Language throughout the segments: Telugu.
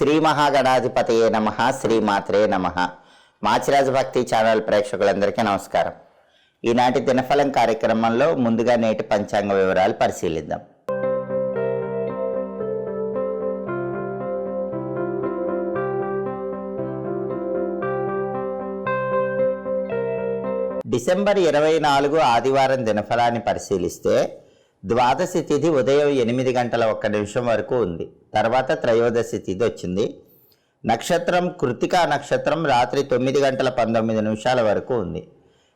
శ్రీ మహాగణాధిపతయే నమ శ్రీమాత్రే నమ. మాచిరాజు భక్తి ఛానల్ ప్రేక్షకులందరికీ నమస్కారం. ఈనాటి దినఫలం కార్యక్రమంలో ముందుగా నేటి పంచాంగ వివరాలు పరిశీలిద్దాం. డిసెంబర్ ఇరవై నాలుగు ఆదివారం దినఫలాన్ని పరిశీలిస్తే ద్వాదశి తిథి ఉదయం ఎనిమిది గంటల ఒక్క నిమిషం వరకు ఉంది. తర్వాత త్రయోదశి తిథి వచ్చింది. నక్షత్రం కృతికా నక్షత్రం రాత్రి తొమ్మిది గంటల పంతొమ్మిది నిమిషాల వరకు ఉంది.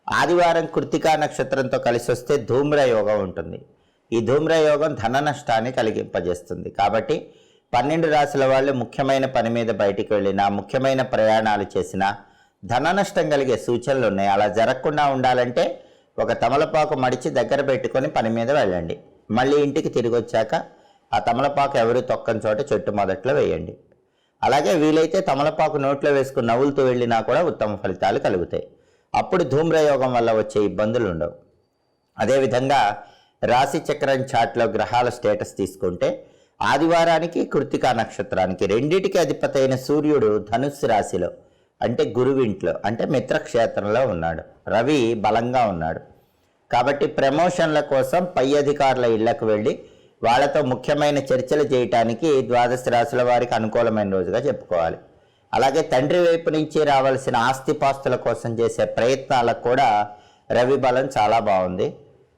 ఆదివారం కృతికా నక్షత్రంతో కలిసి వస్తే ధూమ్ర యోగం ఉంటుంది. ఈ ధూమ్ర యోగం ధన నష్టాన్ని కలిగింపజేస్తుంది. కాబట్టి పన్నెండు రాశుల వాళ్ళు ముఖ్యమైన పని మీద బయటికి వెళ్ళినా ముఖ్యమైన ప్రయాణాలు చేసినా ధన నష్టం కలిగే సూచనలు ఉన్నాయి. అలా జరగకుండా ఉండాలంటే ఒక తమలపాకు మడిచి దగ్గర పెట్టుకొని పని మీద వెళ్ళండి. మళ్ళీ ఇంటికి తిరిగి వచ్చాక ఆ తమలపాకు ఎవరు తొక్కని చోట చెట్టు మొదట్లో వేయండి. అలాగే వీలైతే తమలపాకు నోట్లో వేసుకుని నవ్వులతో వెళ్ళినా కూడా ఉత్తమ ఫలితాలు కలుగుతాయి. అప్పుడు ధూమ్రయోగం వల్ల వచ్చే ఇబ్బందులు ఉండవు. అదేవిధంగా రాశి చక్రం చాట్లో గ్రహాల స్టేటస్ తీసుకుంటే ఆదివారానికి కృతికా నక్షత్రానికి రెండిటికి అధిపతి అయిన సూర్యుడు ధనుస్సు రాశిలో అంటే గురువింట్లో అంటే మిత్రక్షేత్రంలో ఉన్నాడు. రవి బలంగా ఉన్నాడు. కాబట్టి ప్రమోషన్ల కోసం పై అధికారుల ఇళ్ళకు వెళ్ళి వాళ్ళతో ముఖ్యమైన చర్చలు చేయటానికి ద్వాదశ రాశుల వారికి అనుకూలమైన రోజుగా చెప్పుకోవాలి. అలాగే తండ్రి వైపు నుంచి రావాల్సిన ఆస్తిపాస్తుల కోసం చేసే ప్రయత్నాలకు కూడా రవి బలం చాలా బాగుంది.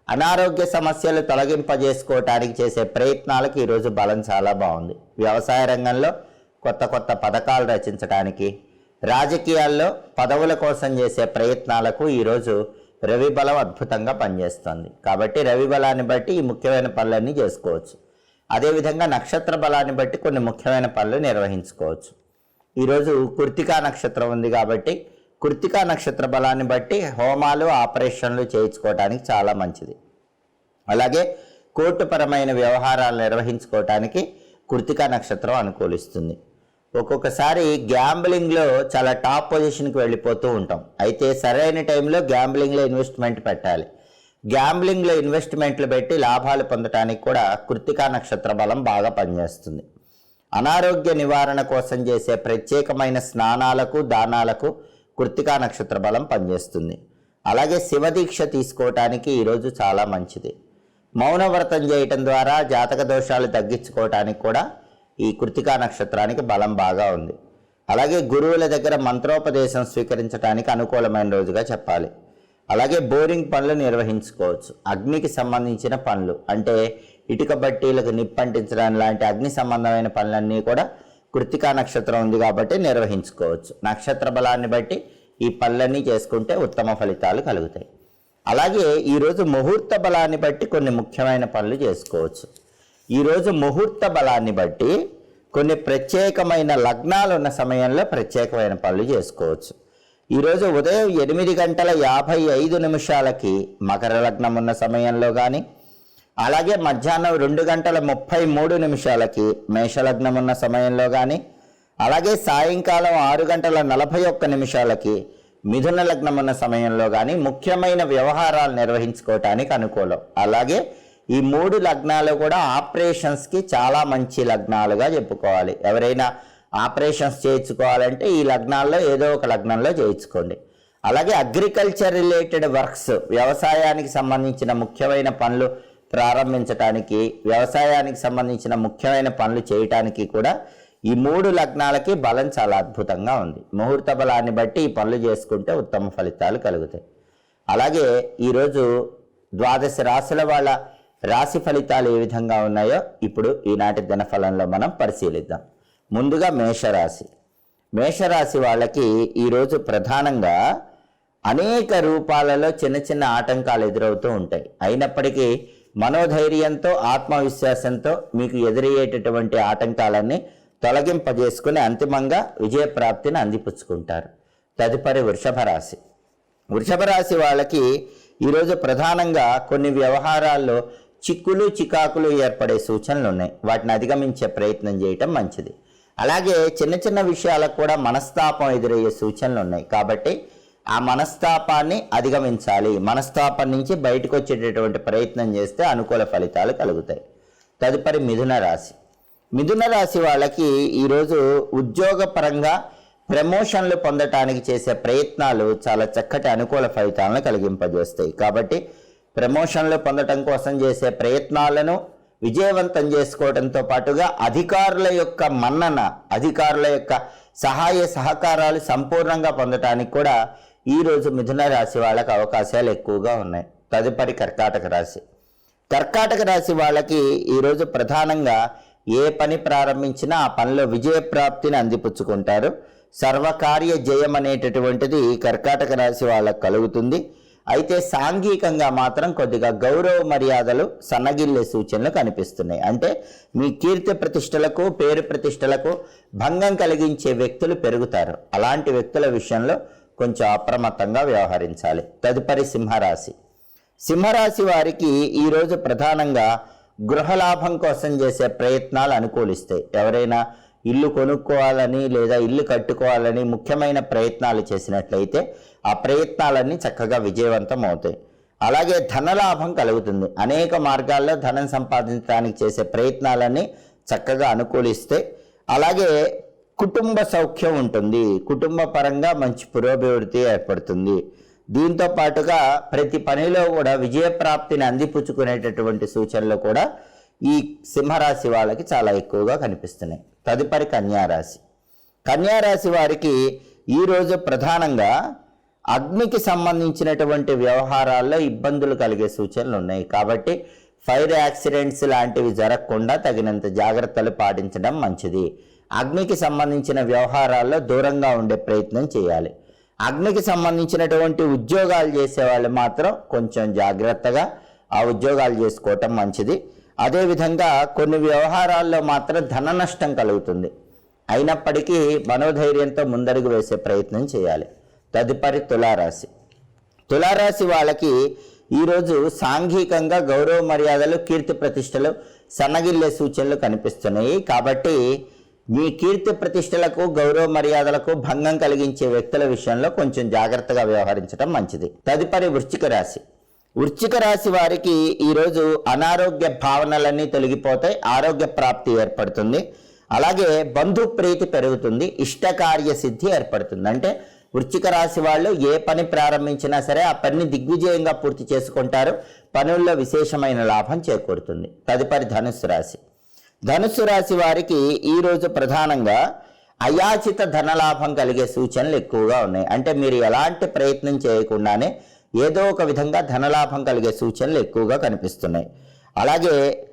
అనారోగ్య సమస్యలు తొలగింపజేసుకోవటానికి చేసే ప్రయత్నాలకు ఈరోజు బలం చాలా బాగుంది. వ్యవసాయ రంగంలో కొత్త కొత్త పథకాలు రచించడానికి రాజకీయాల్లో పదవుల కోసం చేసే ప్రయత్నాలకు ఈరోజు రవి బలం అద్భుతంగా పనిచేస్తుంది. కాబట్టి రవి బలాన్ని బట్టి ఈ ముఖ్యమైన పనులన్నీ చేసుకోవచ్చు. అదేవిధంగా నక్షత్ర బలాన్ని బట్టి కొన్ని ముఖ్యమైన పనులు నిర్వహించుకోవచ్చు. ఈరోజు కృతికా నక్షత్రం ఉంది కాబట్టి కృతికా నక్షత్ర బలాన్ని బట్టి హోమాలు ఆపరేషన్లు చేయించుకోవటానికి చాలా మంచిది. అలాగే కోర్టుపరమైన వ్యవహారాలు నిర్వహించుకోవటానికి కృతికా నక్షత్రం అనుకూలిస్తుంది. ఒక్కొక్కసారి గ్యాంబ్లింగ్లో చాలా టాప్ పొజిషన్కి వెళ్ళిపోతూ ఉంటాం. అయితే సరైన టైంలో గ్యాంబ్లింగ్లో ఇన్వెస్ట్మెంట్ పెట్టాలి. గ్యాంబ్లింగ్లో ఇన్వెస్ట్మెంట్లు పెట్టి లాభాలు పొందటానికి కూడా కృతికా నక్షత్ర బలం బాగా పనిచేస్తుంది. అనారోగ్య నివారణ కోసం చేసే ప్రత్యేకమైన స్నానాలకు దానాలకు కృతికా నక్షత్ర బలం పనిచేస్తుంది. అలాగే శివదీక్ష తీసుకోవటానికి ఈరోజు చాలా మంచిది. మౌనవ్రతం చేయటం ద్వారా జాతక దోషాలు తగ్గించుకోవటానికి కూడా ఈ కృతికా నక్షత్రానికి బలం బాగా ఉంది. అలాగే గురువుల దగ్గర మంత్రోపదేశం స్వీకరించడానికి అనుకూలమైన రోజుగా చెప్పాలి. అలాగే బోరింగ్ పనులు నిర్వహించుకోవచ్చు. అగ్నికి సంబంధించిన పనులు అంటే ఇటుక బట్టీలకు నిప్పంటించడం లాంటి అగ్ని సంబంధమైన పనులన్నీ కూడా కృతికా నక్షత్రం ఉంది కాబట్టి నిర్వహించుకోవచ్చు. నక్షత్ర బలాన్ని బట్టి ఈ పనులన్నీ చేసుకుంటే ఉత్తమ ఫలితాలు కలుగుతాయి. అలాగే ఈరోజు ముహూర్త బలాన్ని బట్టి కొన్ని ముఖ్యమైన పనులు చేసుకోవచ్చు. ఈరోజు ముహూర్త బలాన్ని బట్టి కొన్ని ప్రత్యేకమైన లగ్నాలు ఉన్న సమయంలో ప్రత్యేకమైన పనులు చేసుకోవచ్చు. ఈరోజు ఉదయం ఎనిమిది గంటల యాభై ఐదు నిమిషాలకి మకర లగ్నం ఉన్న సమయంలో కానీ అలాగే మధ్యాహ్నం రెండు గంటల ముప్పై మూడు నిమిషాలకి మేషలగ్నం ఉన్న సమయంలో కానీ అలాగే సాయంకాలం ఆరు గంటల నలభై ఒక్క నిమిషాలకి మిథున లగ్నం ఉన్న సమయంలో కానీ ముఖ్యమైన వ్యవహారాలు నిర్వహించుకోవటానికి అనుకూలం. అలాగే ఈ మూడు లగ్నాలు కూడా ఆపరేషన్స్కి చాలా మంచి లగ్నాలుగా చెప్పుకోవాలి. ఎవరైనా ఆపరేషన్స్ చేయించుకోవాలంటే ఈ లగ్నాల్లో ఏదో ఒక లగ్నంలో చేయించుకోండి. అలాగే అగ్రికల్చర్ రిలేటెడ్ వర్క్స్ వ్యవసాయానికి సంబంధించిన ముఖ్యమైన పనులు ప్రారంభించడానికి వ్యవసాయానికి సంబంధించిన ముఖ్యమైన పనులు చేయటానికి కూడా ఈ మూడు లగ్నాలకి బలం చాలా అద్భుతంగా ఉంది. ముహూర్త బలాన్ని బట్టి ఈ పనులు చేసుకుంటే ఉత్తమ ఫలితాలు కలుగుతాయి. అలాగే ఈరోజు ద్వాదశ రాశుల వాళ్ళ రాశి ఫలితాలు ఏ విధంగా ఉన్నాయో ఇప్పుడు ఈనాటి దినఫలంలో మనం పరిశీలిద్దాం. ముందుగా మేషరాశి. మేషరాశి వాళ్ళకి ఈరోజు ప్రధానంగా అనేక రూపాలలో చిన్న చిన్న ఆటంకాలు ఎదురవుతూ ఉంటాయి. అయినప్పటికీ మనోధైర్యంతో ఆత్మవిశ్వాసంతో మీకు ఎదురయ్యేటటువంటి ఆటంకాలన్నీ తొలగింపజేసుకుని అంతిమంగా విజయప్రాప్తిని అందిపుచ్చుకుంటారు. తదుపరి వృషభ రాశి. వృషభ రాశి వాళ్ళకి ఈరోజు ప్రధానంగా కొన్ని వ్యవహారాల్లో చిక్కులు చికాకులు ఏర్పడే సూచనలు ఉన్నాయి వాటిని అధిగమించే ప్రయత్నం చేయటం మంచిది. అలాగే చిన్న చిన్న విషయాలకు కూడా మనస్తాపం ఎదురయ్యే సూచనలు ఉన్నాయి కాబట్టి ఆ మనస్తాపాన్ని అధిగమించాలి. మనస్తాపం నుంచి బయటకు వచ్చేటటువంటి ప్రయత్నం చేస్తే అనుకూల ఫలితాలు కలుగుతాయి. తదుపరి మిథున రాశి. మిథున రాశి వాళ్ళకి ఈరోజు ఉద్యోగపరంగా ప్రమోషన్లు పొందటానికి చేసే ప్రయత్నాలు చాలా చక్కటి అనుకూల ఫలితాలను కలిగింపజేస్తాయి. కాబట్టి ప్రమోషన్లు పొందటం కోసం చేసే ప్రయత్నాలను విజయవంతం చేసుకోవడంతో పాటుగా అధికారుల యొక్క మన్నన అధికారుల యొక్క సహాయ సహకారాలు సంపూర్ణంగా పొందటానికి కూడా ఈరోజు మిథున రాశి వాళ్ళకి అవకాశాలు ఎక్కువగా ఉన్నాయి. తదుపరి కర్కాటక రాశి. కర్కాటక రాశి వాళ్ళకి ఈరోజు ప్రధానంగా ఏ పని ప్రారంభించినా ఆ పనిలో విజయప్రాప్తిని అందిపుచ్చుకుంటారు. సర్వకార్య జయం అనేటటువంటిది కర్కాటక రాశి వాళ్ళకు కలుగుతుంది. అయితే సాంఘికంగా మాత్రం కొద్దిగా గౌరవ మర్యాదలు సన్నగిల్లే సూచనలు కనిపిస్తున్నాయి. అంటే మీ కీర్తి ప్రతిష్టలకు పేరు ప్రతిష్టలకు భంగం కలిగించే వ్యక్తులు పెరుగుతారు. అలాంటి వ్యక్తుల విషయంలో కొంచెం అప్రమత్తంగా వ్యవహరించాలి. తదుపరి సింహరాశి. సింహరాశి వారికి ఈరోజు ప్రధానంగా గృహలాభం కోసం చేసే ప్రయత్నాలు అనుకూలిస్తాయి. ఎవరైనా ఇల్లు కొనుక్కోవాలని లేదా ఇల్లు కట్టుకోవాలని ముఖ్యమైన ప్రయత్నాలు చేసినట్లయితే ఆ ప్రయత్నాలన్నీ చక్కగా విజయవంతం అవుతాయి. అలాగే ధనలాభం కలుగుతుంది. అనేక మార్గాల్లో ధనం సంపాదించడానికి చేసే ప్రయత్నాలన్నీ చక్కగా అనుకూలిస్తే అలాగే కుటుంబ సౌఖ్యం ఉంటుంది. కుటుంబ పరంగా మంచి పురోభివృద్ధి ఏర్పడుతుంది. దీంతో పాటుగా ప్రతి పనిలో కూడా విజయప్రాప్తిని అందిపుచ్చుకునేటటువంటి సూచనలు కూడా ఈ సింహరాశి వాళ్ళకి చాలా ఎక్కువగా కనిపిస్తున్నాయి. తదుపరి కన్యారాశి. కన్యారాశి వారికి ఈరోజు ప్రధానంగా అగ్నికి సంబంధించినటువంటి వ్యవహారాల్లో ఇబ్బందులు కలిగే సూచనలు ఉన్నాయి. కాబట్టి ఫైర్ యాక్సిడెంట్స్ లాంటివి జరగకుండా తగినంత జాగ్రత్తలు పాటించడం మంచిది. అగ్నికి సంబంధించిన వ్యవహారాల్లో దూరంగా ఉండే ప్రయత్నం చేయాలి. అగ్నికి సంబంధించినటువంటి ఉద్యోగాలు చేసే వాళ్ళు మాత్రం కొంచెం జాగ్రత్తగా ఆ ఉద్యోగాలు చేసుకోవటం మంచిది. అదేవిధంగా కొన్ని వ్యవహారాల్లో మాత్రం ధన నష్టం కలుగుతుంది. అయినప్పటికీ మనోధైర్యంతో ముందడుగు వేసే ప్రయత్నం చేయాలి. తదుపరి తులారాశి. తులారాశి వాళ్ళకి ఈరోజు సాంఘికంగా గౌరవ మర్యాదలు కీర్తి ప్రతిష్టలు సన్నగిల్లే సూచనలు కనిపిస్తున్నాయి. కాబట్టి మీ కీర్తి ప్రతిష్టలకు గౌరవ మర్యాదలకు భంగం కలిగించే వ్యక్తుల విషయంలో కొంచెం జాగ్రత్తగా వ్యవహరించడం మంచిది. తదుపరి వృశ్చిక రాశి. వృశ్చిక రాశి వారికి ఈరోజు అనారోగ్య భావనలన్నీ తొలగిపోతాయి ఆరోగ్య ప్రాప్తి ఏర్పడుతుంది. అలాగే బంధు ప్రీతి పెరుగుతుంది ఇష్టకార్య సిద్ధి ఏర్పడుతుంది. అంటే వృశ్చిక రాశి వాళ్ళు ఏ పని ప్రారంభించినా సరే ఆ పనిని దిగ్విజయంగా పూర్తి చేసుకుంటారు. పనుల్లో విశేషమైన లాభం చేకూరుతుంది. తదుపరి ధనుస్సు రాశి. ధనుస్సు రాశి వారికి ఈరోజు ప్రధానంగా అయాచిత ధనలాభం కలిగే సూచనలు ఎక్కువగా ఉన్నాయి. అంటే మీరు ఎలాంటి ప్రయత్నం చేయకుండానే ఏదో ఒక విధంగా ధనలాభం కలిగే సూచనలు ఎక్కువగా కనిపిస్తున్నాయి. అలాగే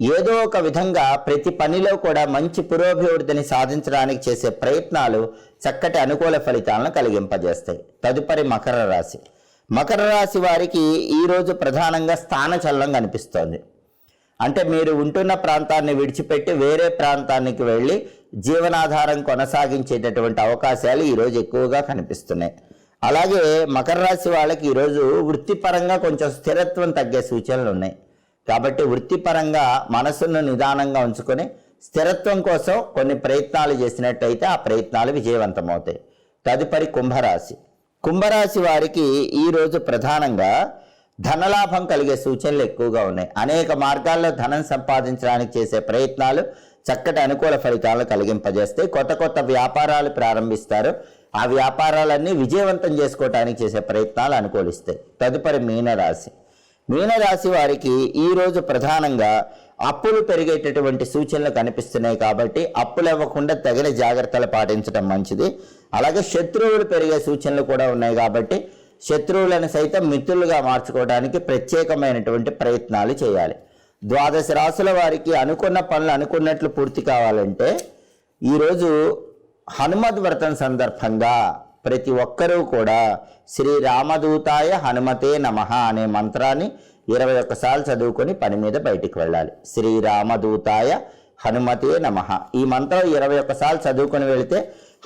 ఏదో ఒక విధంగా ప్రతి పనిలో కూడా మంచి పురోభివృద్ధిని సాధించడానికి చేసే ప్రయత్నాలు చక్కటి అనుకూల ఫలితాలను కలిగింపజేస్తాయి. తదుపరి మకర రాశి. మకర రాశి వారికి ఈరోజు ప్రధానంగా స్థానచలనం కనిపిస్తోంది. అంటే మీరు ఉంటున్న ప్రాంతాన్ని విడిచిపెట్టి వేరే ప్రాంతానికి వెళ్ళి జీవనాధారం కొనసాగించేటటువంటి అవకాశాలు ఈరోజు ఎక్కువగా కనిపిస్తున్నాయి. అలాగే మకర రాశి వాళ్ళకి ఈరోజు వృత్తిపరంగా కొంచెం స్థిరత్వం తగ్గే సూచనలు ఉన్నాయి. కాబట్టి వృత్తిపరంగా మనసును నిదానంగా ఉంచుకొని స్థిరత్వం కోసం కొన్ని ప్రయత్నాలు చేసినట్టయితే ఆ ప్రయత్నాలు విజయవంతమవుతాయి. తదుపరి కుంభరాశి. కుంభరాశి వారికి ఈరోజు ప్రధానంగా ధనలాభం కలిగే సూచనలు ఎక్కువగా ఉన్నాయి. అనేక మార్గాల్లో ధనం సంపాదించడానికి చేసే ప్రయత్నాలు చక్కటి అనుకూల ఫలితాలను కలిగింపజేస్తాయి. కొత్త కొత్త వ్యాపారాలు ప్రారంభిస్తారు. ఆ వ్యాపారాలన్నీ విజయవంతం చేసుకోవటానికి చేసే ప్రయత్నాలు అనుకూలిస్తాయి. తదుపరి మీనరాశి. మీనరాశి వారికి ఈరోజు ప్రధానంగా అప్పులు పెరిగేటటువంటి సూచనలు కనిపిస్తున్నాయి కాబట్టి అప్పులు ఇవ్వకుండా తగిన జాగ్రత్తలు పాటించడం మంచిది. అలాగే శత్రువులు పెరిగే సూచనలు కూడా ఉన్నాయి కాబట్టి శత్రువులను సైతం మిత్రులుగా మార్చుకోవడానికి ప్రత్యేకమైనటువంటి ప్రయత్నాలు చేయాలి. ద్వాదశ రాసుల వారికి అనుకున్న పనులు అనుకున్నట్లు పూర్తి కావాలంటే ఈరోజు హనుమద్ వ్రతం సందర్భంగా ప్రతి ఒక్కరూ కూడా శ్రీ రామదూతాయ హనుమతే నమః అనే మంత్రాన్ని ఇరవై ఒక్కసార్లు చదువుకొని పని మీద బయటికి వెళ్ళాలి. శ్రీ రామదూతాయ హనుమతే నమః. ఈ మంత్రం ఇరవై ఒక్కసార్లు చదువుకొని వెళితే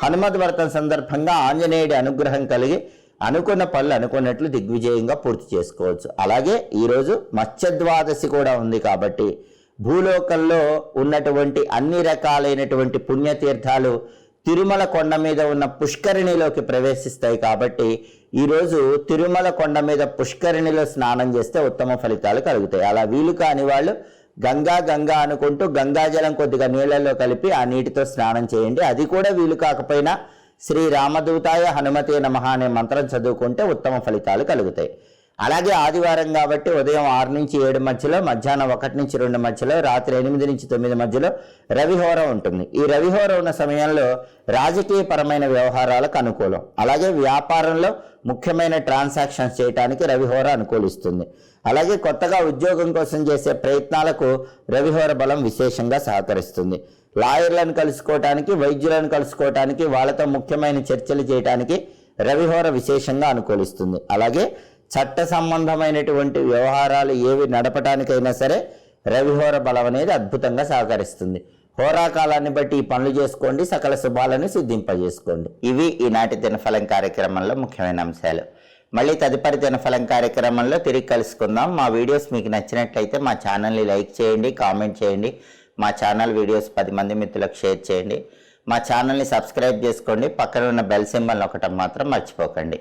హనుమద్ సందర్భంగా ఆంజనేయుడి అనుగ్రహం కలిగి అనుకున్న పనులు అనుకున్నట్లు దిగ్విజయంగా పూర్తి చేసుకోవచ్చు. అలాగే ఈరోజు మత్స్యద్వాదశి కూడా ఉంది కాబట్టి భూలోకంలో ఉన్నటువంటి అన్ని రకాలైనటువంటి పుణ్యతీర్థాలు తిరుమల కొండ మీద ఉన్న పుష్కరిణిలోకి ప్రవేశిస్తాయి కాబట్టి ఈరోజు తిరుమల కొండ మీద పుష్కరిణిలో స్నానం చేస్తే ఉత్తమ ఫలితాలు కలుగుతాయి. అలా వీలు కాని వాళ్ళు గంగా గంగా అనుకుంటూ గంగాజలం కొద్దిగా నీళ్ళల్లో కలిపి ఆ నీటితో స్నానం చేయండి. అది కూడా వీలు కాకపోయినా శ్రీ రామదూతాయ హనుమతే నమః అనే మంత్రం చదువుకుంటే ఉత్తమ ఫలితాలు కలుగుతాయి. అలాగే ఆదివారం కాబట్టి ఉదయం ఆరు నుంచి ఏడు మధ్యలో మధ్యాహ్నం ఒకటి నుంచి రెండు మధ్యలో రాత్రి ఎనిమిది నుంచి తొమ్మిది మధ్యలో రవిహోర ఉంటుంది. ఈ రవిహోర ఉన్న సమయంలో రాజకీయపరమైన వ్యవహారాలకు అనుకూలం. అలాగే వ్యాపారంలో ముఖ్యమైన ట్రాన్సాక్షన్స్ చేయడానికి రవిహోర అనుకూలిస్తుంది. అలాగే కొత్తగా ఉద్యోగం కోసం చేసే ప్రయత్నాలకు రవిహోర బలం విశేషంగా సహకరిస్తుంది. లాయర్లను కలుసుకోవటానికి వైద్యులను కలుసుకోవటానికి వాళ్ళతో ముఖ్యమైన చర్చలు చేయటానికి రవిహోర విశేషంగా అనుకూలిస్తుంది. అలాగే చట్ట సంబంధమైనటువంటి వ్యవహారాలు ఏవి నడపటానికైనా సరే రవిహోర బలం అనేది అద్భుతంగా సహకరిస్తుంది. హోరాకాలాన్ని బట్టి ఈ పనులు చేసుకోండి సకల శుభాలను సిద్ధింపజేసుకోండి. ఇవి ఈనాటి దినఫలం కార్యక్రమంలో ముఖ్యమైన అంశాలు. మళ్ళీ తదుపరి దినఫలం కార్యక్రమంలో తిరిగి కలుసుకుందాం. మా వీడియోస్ మీకు నచ్చినట్లయితే మా ఛానల్ని లైక్ చేయండి కామెంట్ చేయండి. మా ఛానల్ వీడియోస్ పది మంది మిత్రులకు షేర్ చేయండి. మా ఛానల్ని సబ్స్క్రైబ్ చేసుకోండి. పక్కన ఉన్న బెల్ సింబల్ ఒకటం మాత్రం మర్చిపోకండి.